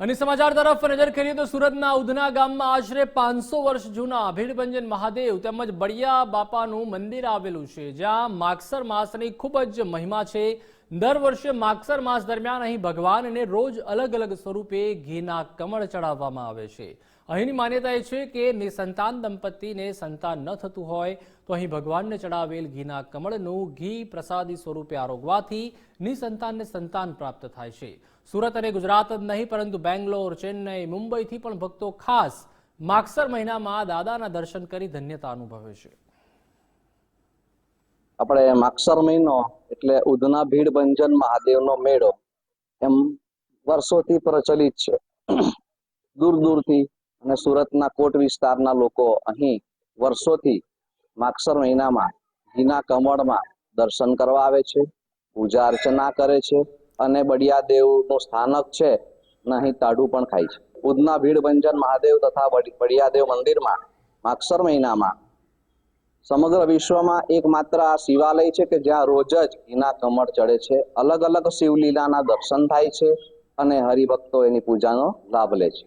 અને સમાચાર તરફ નજર કરીએ તો સુરતના ઉધના ગામમાં આશરે પાંચસો વર્ષ જૂના ભીડભંજન મહાદેવ તેમજ બળિયા બાપાનું મંદિર આવેલું છે, જ્યાં માગસર માસની ખૂબ જ મહિમા છે. દર વર્ષે માગસર માસ દરમિયાન અહીં ભગવાનને રોજ અલગ અલગ સ્વરૂપે ઘીના કમળ ચડાવવામાં આવે છે. અહીંની માન્યતા એ છે કે નિસંતાન દંપતીને સંતાન ન થતું હોય તો અહીં ભગવાનને ચડાવેલ ઘીના કમળનું ઘી પ્રસાદી સ્વરૂપે આરોગવાથી નિસંતાનને સંતાન પ્રાપ્ત થાય છે. સુરત અને ગુજરાત જ નહીં, પરંતુ બેંગ્લોર, ચેન્નઈ, મુંબઈથી પણ ભક્તો ખાસ માગસર મહિનામાં દાદાના દર્શન કરી ધન્યતા અનુભવે છે. આપણે માક્ષર મહિનો એટલે ઉધના ભીડ ભંજન મહાદેવનો મેળો એમ વર્ષોથી પ્રચલિત છે. દૂર દૂરથી અને સુરતના કોટ વિસ્તારના લોકો અહીં વર્ષોથી માગસર મહિનામાં ઘીના કમળમાં દર્શન કરવા આવે છે, પૂજા અર્ચના કરે છે અને બડિયાદેવનું સ્થાનક છે અને અહીં તાડું પણ ખાય છે. ઉધના ભીડ ભંજન મહાદેવ તથા બડિયાદેવ મંદિરમાં માગસર મહિનામાં સમગ્ર વિશ્વમાં એકમાત્ર આ શિવાલય છે કે જ્યાં રોજ જ ઘીના કમળ ચડે છે. અલગ અલગ શિવલીલાના દર્શન થાય છે અને હરિભક્તો એની પૂજાનો લાભ લે છે.